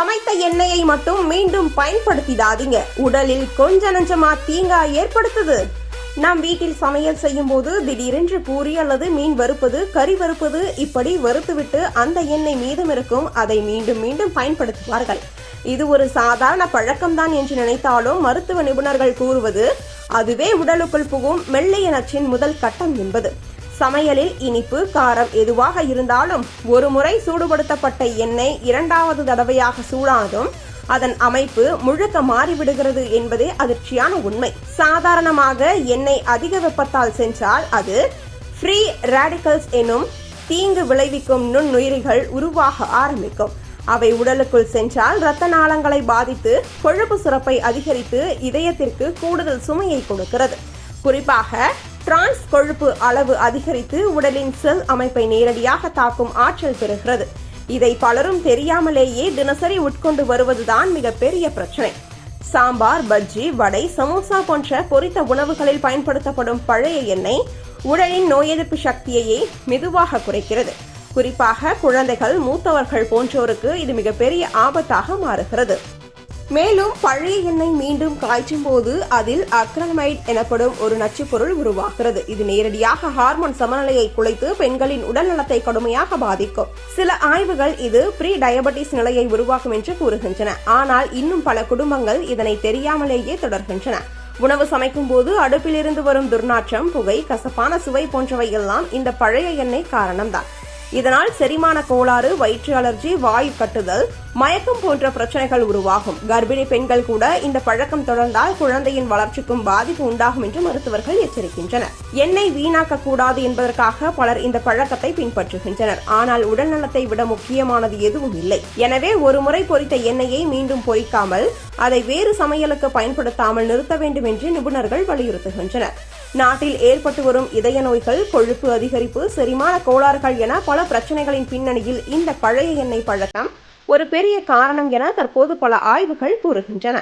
சமைத்த எண்ணெயை மட்டும் மீண்டும் பயன்படுத்திடாதீங்க. உடலில் கொஞ்ச நஞ்சமா தீங்கா ஏற்படுத்துது. நம் வீட்டில் சமையல் செய்யும் போது திடீரென்று பூரி அல்லது மீன் வறுப்பது கறி வறுப்பது இப்படி வறுத்துவிட்டு அந்த எண்ணெய் மீதம் இருக்கும். அதை மீண்டும் மீண்டும் பயன்படுத்துவார்கள். இது ஒரு சாதாரண பழக்கம்தான் என்று நினைத்தாலும் மருத்துவ நிபுணர்கள் கூறுவது அதுவே உடலுக்குள் புகும் மெல்லிய நச்சின் முதல் கட்டம் என்பது. சமையலில் இனிப்பு காரம் எதுவாக இருந்தாலும் ஒரு முறை சூடுபடுத்தப்பட்ட எண்ணெய் இரண்டாவது தடவையாக சூடானதும் அதன் அமைப்பு முழுக்க மாறிவிடுகிறது என்பதே அதிர்ச்சியான உண்மை. சாதாரணமாக எண்ணெய் அதிக வெப்பத்தால் சென்றால் அது ஃப்ரீ ரேடிக்கல்ஸ் எனும் தீங்கு விளைவிக்கும் நுண்ணுயிரிகள் உருவாக ஆரம்பிக்கும். அவை உடலுக்குள் சென்றால் இரத்த நாளங்களை பாதித்து கொழுப்பு சுரப்பை அதிகரித்து இதயத்திற்கு கூடுதல் சுமையை கொடுக்கிறது. குறிப்பாக டிரான்ஸ் கொழுப்பு அளவு அதிகரித்து உடலின் செல் அமைப்பை நேரடியாக தாக்கும் ஆற்றல் பெறுகிறது. இதை பலரும் தெரியாமலேயே தினசரி உட்கொண்டு வருவதுதான் மிகப்பெரிய பிரச்சனை. சாம்பார் பஜ்ஜி வடை சமோசா போன்ற பொரித்த உணவுகளில் பயன்படுத்தப்படும் பழைய எண்ணெய் உடலின் நோய் எதிர்ப்பு சக்தியையே மெதுவாக குறைக்கிறது. குறிப்பாக குழந்தைகள் மூத்தவர்கள் போன்றோருக்கு இது மிகப்பெரிய ஆபத்தாக மாறுகிறது. மேலும் பழைய எண்ணெய் மீண்டும் காய்ச்சும் போது அதில் அக்ரமைட் எனப்படும் ஒரு நச்சுப்பொருள் உருவாகிறது. இது நேரடியாக ஹார்மோன் சமநிலையை குலைத்து பெண்களின் உடல்நலத்தை கடுமையாக பாதிக்கும். சில ஆய்வுகள் இது ப்ரீ டயபெட்டிஸ் நிலையை உருவாக்கும் என்று கூறுகின்றன. ஆனால் இன்னும் பல குடும்பங்கள் இதனை தெரியாமலேயே தொடர்கின்றன. உணவு சமைக்கும் போது அடுப்பிலிருந்து வரும் துர்நாற்றம் புகை கசப்பான சுவை போன்றவை எல்லாம் இந்த பழைய எண்ணெய் காரணம்தான். இதனால் செரிமான கோளாறு வயிற்று அலர்ஜி வாயு கட்டுதல் மயக்கம் போன்ற பிரச்சனைகள் உருவாகும். கர்ப்பிணி பெண்கள் கூட இந்த பழக்கம் தொடர்ந்தால் குழந்தையின் வளர்ச்சிக்கும் பாதிப்பு உண்டாகும் என்று மருத்துவர்கள் எச்சரிக்கின்றனர். எண்ணெய் வீணாக்க கூடாது என்பதற்காக பலர் இந்த பழக்கத்தை பின்பற்றுகின்றனர். ஆனால் உடல் நலத்தை விட முக்கியமானது எதுவும் இல்லை. எனவே ஒரு முறை பொறித்த எண்ணெயை மீண்டும் பொறிக்காமல் அதை வேறு சமையலுக்கு பயன்படுத்தாமல் நிறுத்த வேண்டும் என்று நிபுணர்கள் வலியுறுத்துகின்றனர். நாட்டில் ஏற்பட்டு வரும் இதய நோய்கள் கொழுப்பு அதிகரிப்பு செரிமான கோளாறுகள் என பல பிரச்சனைகளின் பின்னணியில் இந்த பழைய எண்ணெய் பழக்கம் ஒரு பெரிய காரணம் என தற்போது பல ஆய்வுகள் கூறுகின்றன.